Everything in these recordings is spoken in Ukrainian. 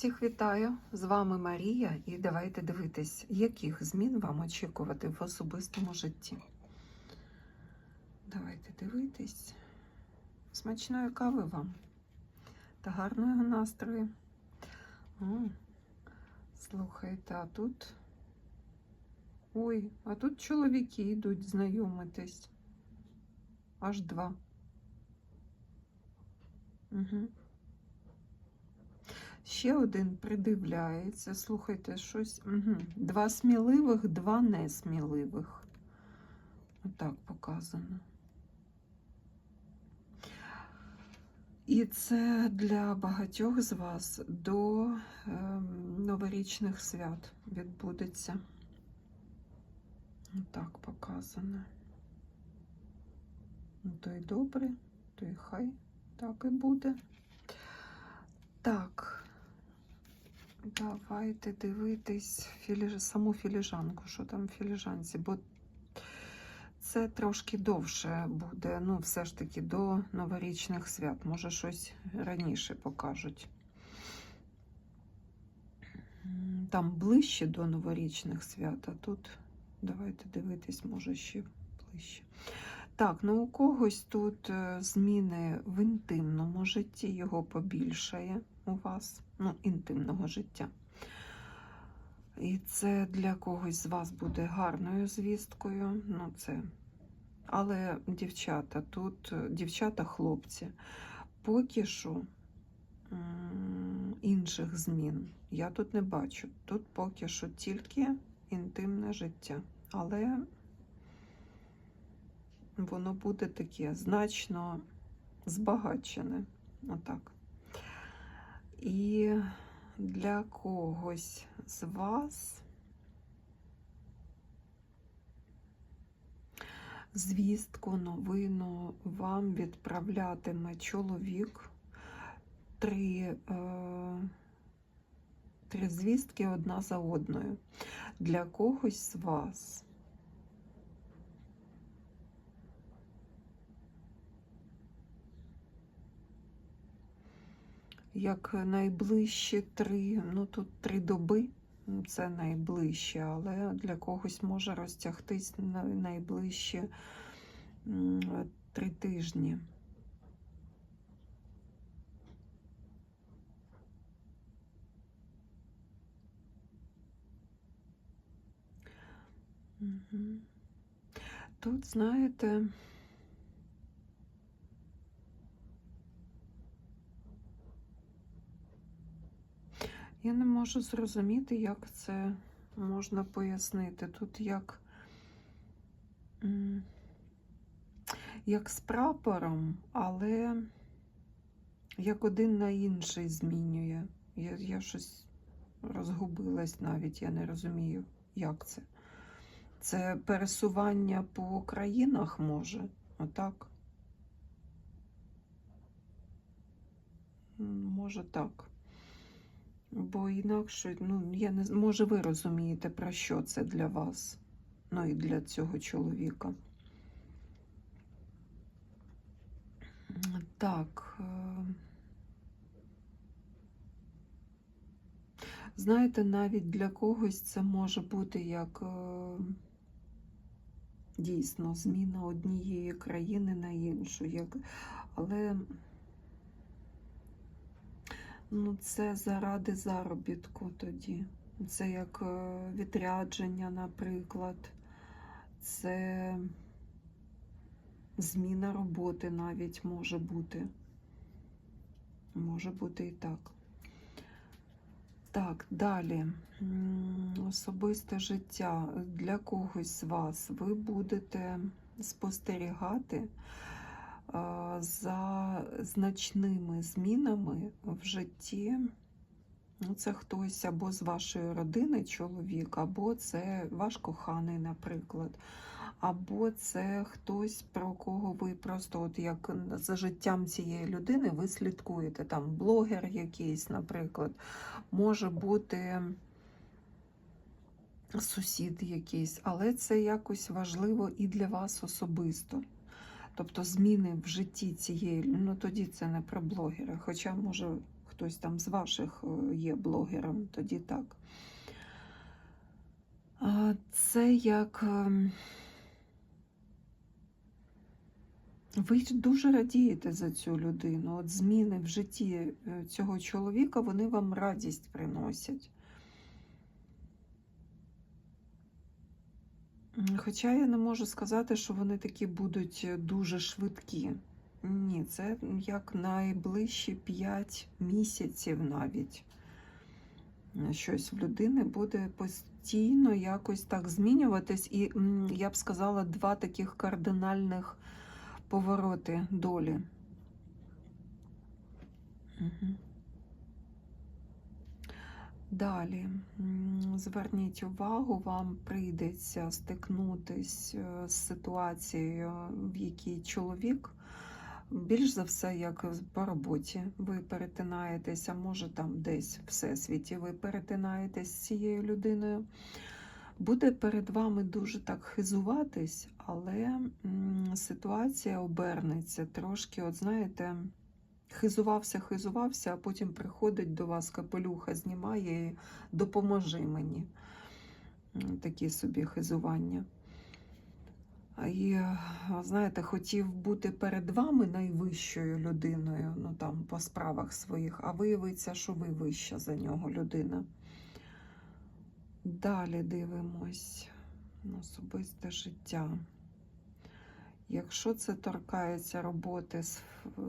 Всіх вітаю! З вами Марія, і давайте дивитись, яких змін вам очікувати в особистому житті. Давайте дивитись. Смачної кави вам та гарного настрою. Слухайте, а тут. Ой, а тут чоловіки йдуть знайомитись. Аж два. Угу. Ще один придивляється. Слухайте, щось. Угу. Два сміливих, два несміливих. Отак показано. І це для багатьох з вас до е, новорічних свят відбудеться. Отак показано. Ну, то й добре, то й хай так і буде. Так, давайте дивитись філіж... саму філіжанку, що там в філіжанці, бо це трошки довше буде, ну, все ж таки до новорічних свят. Може, щось раніше покажуть. Там ближче до новорічних свят, а тут давайте дивитись, може, ще ближче. Так, ну у когось тут е, зміни в інтимному житті, його побільшає у вас, ну, інтимного життя. І це для когось з вас буде гарною звісткою. Ну, це. Але дівчата, тут е, дівчата, хлопці, поки що інших змін я тут не бачу. Тут поки що тільки інтимне життя. Але воно буде таке значно збагачене. Отак. І для когось з вас звістку, новину вам відправлятиме чоловік. Три, е, три звістки одна за одною. Для когось з вас. Як найближчі три, ну тут три доби, це найближче, але для когось може розтягтись на найближчі три тижні. Тут, знаєте, Я не можу зрозуміти, як це можна пояснити. Тут як, як з прапором, але як один на інший змінює. Я, я щось розгубилась навіть, я не розумію, як це. Це пересування по країнах може, отак. Може так. Бо інакше, ну, я не може, ви розумієте, про що це для вас, ну і для цього чоловіка. Так. е, Знаєте, навіть для когось це може бути як е, дійсно зміна однієї країни на іншу. Як... Але Ну, це заради заробітку тоді. Це як е, відрядження, наприклад, це зміна роботи навіть може бути. Може бути і так. Так, далі. Особисте життя. Для когось з вас ви будете спостерігати за значними змінами в житті. Ну, Це хтось або з вашої родини чоловік, або це ваш коханий, наприклад. Або це хтось, про кого ви просто, от як за життям цієї людини, ви слідкуєте. Там блогер якийсь, наприклад, може бути сусід якийсь, але це якось важливо і для вас особисто. Тобто зміни в житті цієї, ну тоді це не про блогера. Хоча, може, хтось там з ваших е, є блогером, тоді так. Це як. ем, Ви дуже радієте за цю людину. От зміни в житті е, цього чоловіка, вони вам радість приносять. Хоча я не можу сказати, що вони такі будуть е, дуже швидкі. Ні, це як найближчі 5 місяців навіть. Е, Щось в людини буде постійно якось так змінюватись. І я б сказала, два таких кардинальних повороти долі. Угу. Далі, зверніть увагу, вам прийдеться стикнутись е, з ситуацією, в якій чоловік, більш за все, як по роботі, ви перетинаєтесь, а може там десь в всесвіті ви перетинаєтесь з цією людиною. Буде перед вами дуже так хизуватись, але ситуація обернеться трошки, от знаєте, хизувався, хизувався, а потім приходить до вас капелюха, знімає і допоможи мені. Такі собі хизування. І, е, знаєте, хотів бути перед вами найвищою людиною, ну там по справах своїх, а виявиться, що ви вища за нього людина. Далі дивимось особисте життя. Якщо це торкається роботи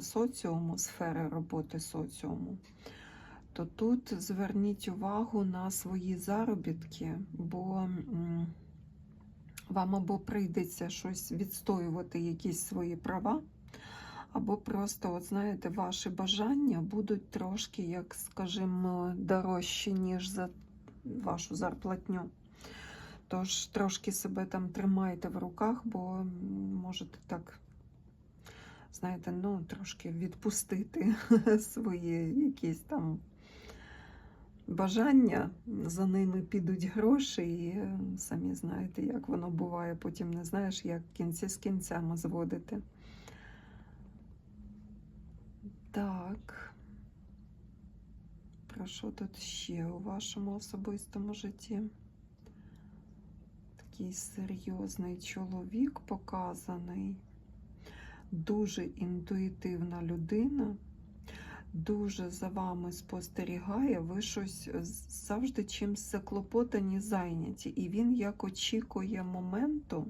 соціуму, сфери роботи соціуму, то тут зверніть увагу на свої заробітки, бо вам або прийдеться щось відстоювати, якісь свої права, або просто, от знаєте, ваші бажання будуть трошки, як скажімо, дорожчі, ніж за вашу зарплатню. Тож трошки себе там тримайте в руках, бо можете так, знаєте, ну, трошки відпустити свої якісь там бажання. За ними підуть гроші, і е, самі знаєте, як воно буває. Потім не знаєш, як кінці з кінцями зводити. Так. Про що тут ще у вашому особистому житті? Такий серйозний чоловік показаний, дуже інтуїтивна людина, дуже за вами спостерігає, ви щось завжди чимось заклопотані, зайняті. І він як очікує моменту,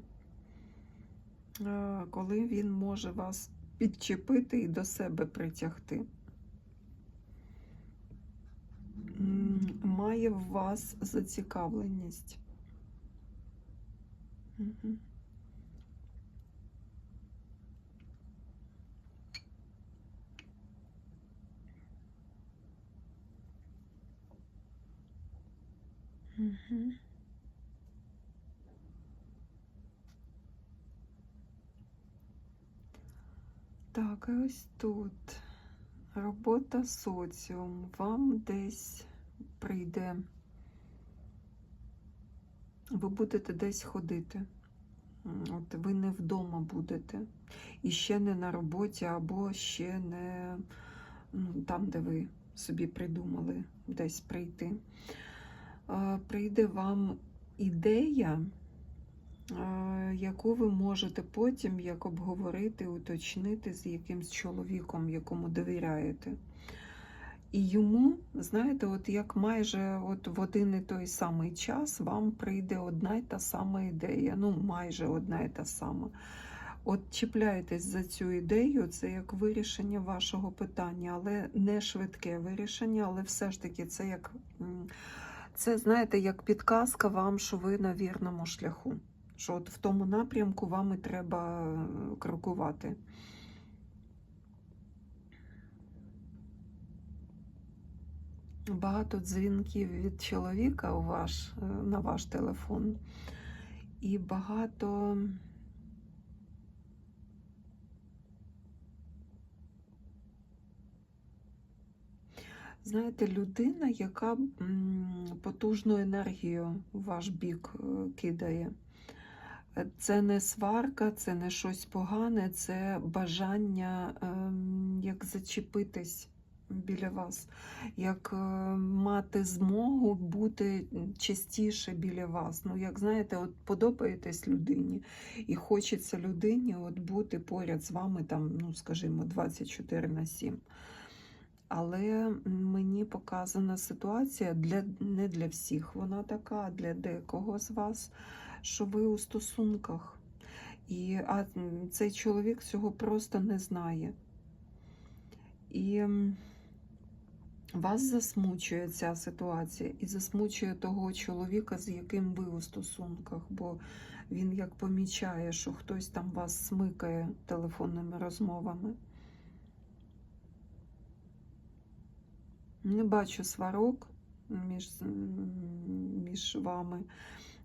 е, коли він може вас підчепити і до себе притягти. Має в вас зацікавленість. Так, і ось тут робота соціум. Вам десь прийде. Ви будете десь ходити. От ви не вдома будете. І ще не на роботі, або ще не ну, там, де ви собі придумали десь прийти. Прийде вам ідея, яку ви можете потім як обговорити, уточнити з якимсь чоловіком, якому довіряєте. І йому, знаєте, от як майже от в один і той самий час вам прийде одна й та сама ідея, ну майже одна й та сама. От чіпляєтесь за цю ідею, це як вирішення вашого питання, але не швидке вирішення, але все ж таки це як це, знаєте, як підказка вам, що ви на вірному шляху. Що от в тому напрямку вам і треба е, крокувати. Багато дзвінків від чоловіка у ваш, е, на ваш телефон. І багато. Знаєте, людина, яка потужну енергію в ваш бік е, кидає. Е, Це не сварка, це не щось погане, це бажання ем, як зачепитись біля вас, як е, мати змогу бути частіше біля вас. Ну, як знаєте, от подобаєтесь людині, і хочеться людині от бути поряд з вами, там, ну, скажімо, 24 на 7. Але мені показана ситуація для, не для всіх. Вона така, а для декого з вас, що ви у стосунках. І а цей чоловік цього просто не знає. І вас засмучує ця ситуація, і засмучує того чоловіка, з яким ви у стосунках, бо він як помічає, що хтось там вас смикає телефонними розмовами. Не бачу сварок між, між вами,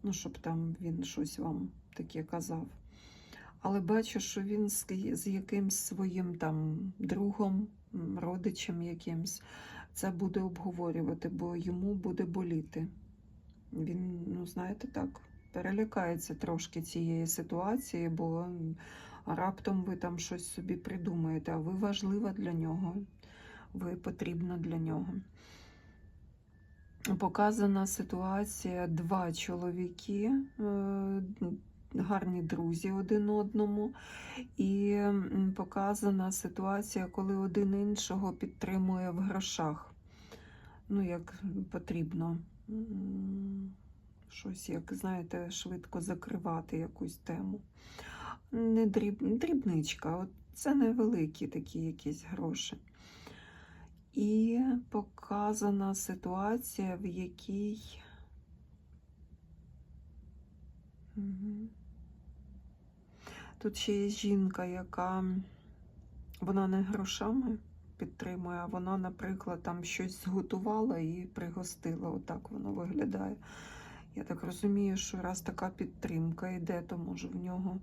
ну, щоб там він щось вам таке казав. Але бачу, що він з, якимсь своїм там другом, родичем якимсь це буде обговорювати, бо йому буде боліти. Він, ну, знаєте, так, перелякається трошки цієї ситуації, бо раптом ви там щось собі придумаєте, а ви важлива для нього, ви потрібна для нього. Показана ситуація два чоловіки, е, гарні друзі один одному, і показана ситуація, коли один іншого підтримує в грошах. Ну, як потрібно. Щось, як знаєте, швидко закривати якусь тему. Не дріб, дрібничка, от це невеликі такі якісь гроші. І показана ситуація, в якій. Мгм. Тут ще є жінка, яка вона не грошами підтримує, а вона, наприклад, там щось зготувала і пригостила. Отак воно виглядає. Я так розумію, що раз така підтримка йде, то може в нього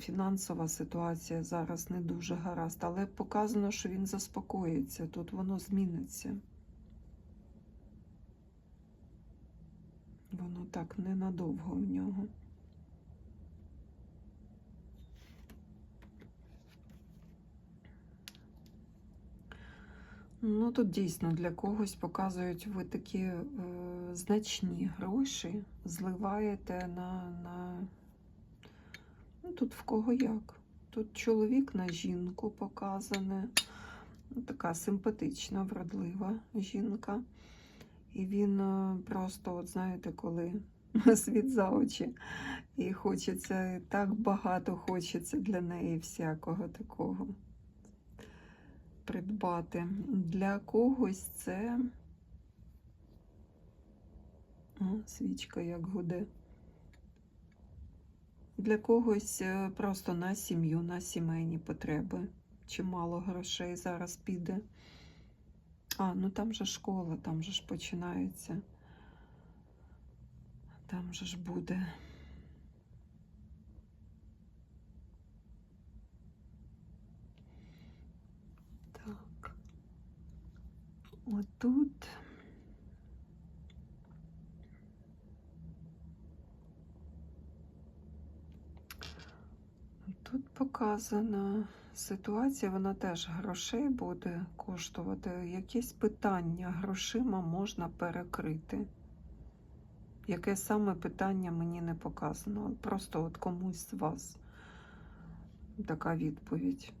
фінансова ситуація зараз не дуже гаразд, але показано, що він заспокоїться, тут воно зміниться. Воно так ненадовго в нього. Ну, тут дійсно для когось показують ви такі е, значні гроші, зливаєте на, на. Ну, тут в кого як. Тут чоловік на жінку показане. Така симпатична, вродлива жінка. І він е, просто, от знаєте, коли світ за очі, і хочеться, і так багато хочеться для неї всякого такого придбати. Для когось це О, свічка як гуде. Для когось е, просто на сім'ю, на сімейні потреби. Чимало грошей зараз піде. А, ну там же школа, там же ж починається. Там же ж буде. Отут. Тут показана ситуація, вона теж грошей буде коштувати. Якісь питання грошима можна перекрити. Яке саме питання мені не показано. Просто от комусь з вас така відповідь.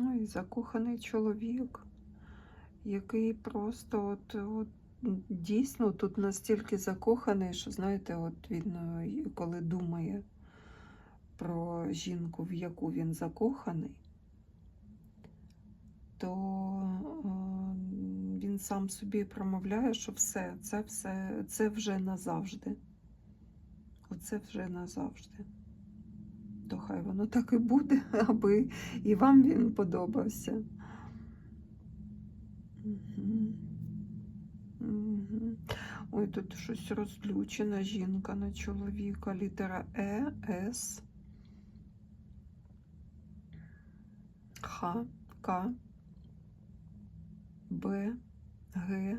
Ну і закоханий чоловік, який просто от, от дійсно тут настільки закоханий, що знаєте, от він е, коли думає про жінку, в яку він закоханий, то е, він сам собі промовляє, що все, це все, це вже назавжди. Оце вже назавжди. То хай воно так і буде, аби і вам він подобався. Мгм. Ой, тут щось розлючена жінка на чоловіка. Літера Е, С, Х, К, Б, Г.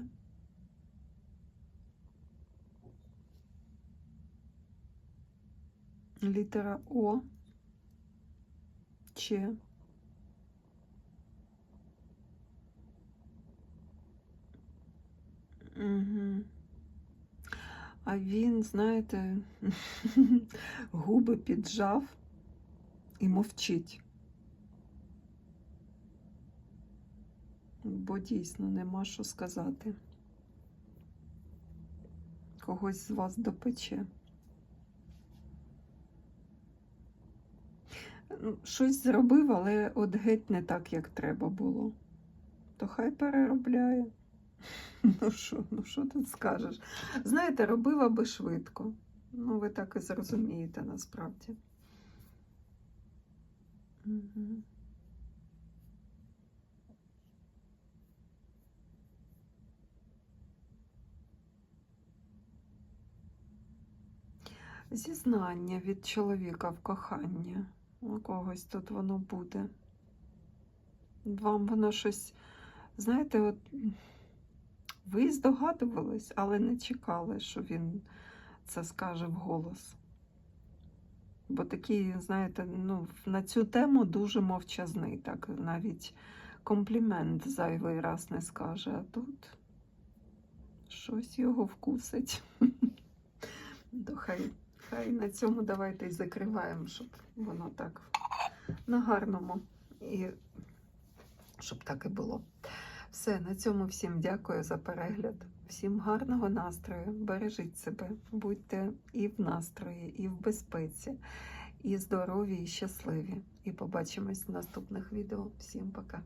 Літера О. Ч. Угу. А він, знаєте, губи піджав і мовчить. Бо дійсно нема що сказати. Когось з вас допече. Щось зробив, але от геть не так, як треба було. То хай переробляє. Ну що, ну що тут скажеш? Знаєте, робив аби швидко. Ну, ви так і зрозумієте насправді. Угу. Зізнання від чоловіка в коханні. У когось тут воно буде. Вам воно щось, знаєте, от ви здогадувались, але не чекали, що він це скаже вголос. Бо такий, знаєте, ну, на цю тему дуже мовчазний, так навіть комплімент зайвий раз не скаже, а тут щось його вкусить. То хай, хай на цьому давайте і закриваємо, щоб воно так на гарному і щоб так і було. Все, на цьому всім дякую за перегляд. Всім гарного настрою. Бережіть себе, будьте і в настрої, і в безпеці, і здорові, і щасливі. І побачимось в наступних відео. Всім пока!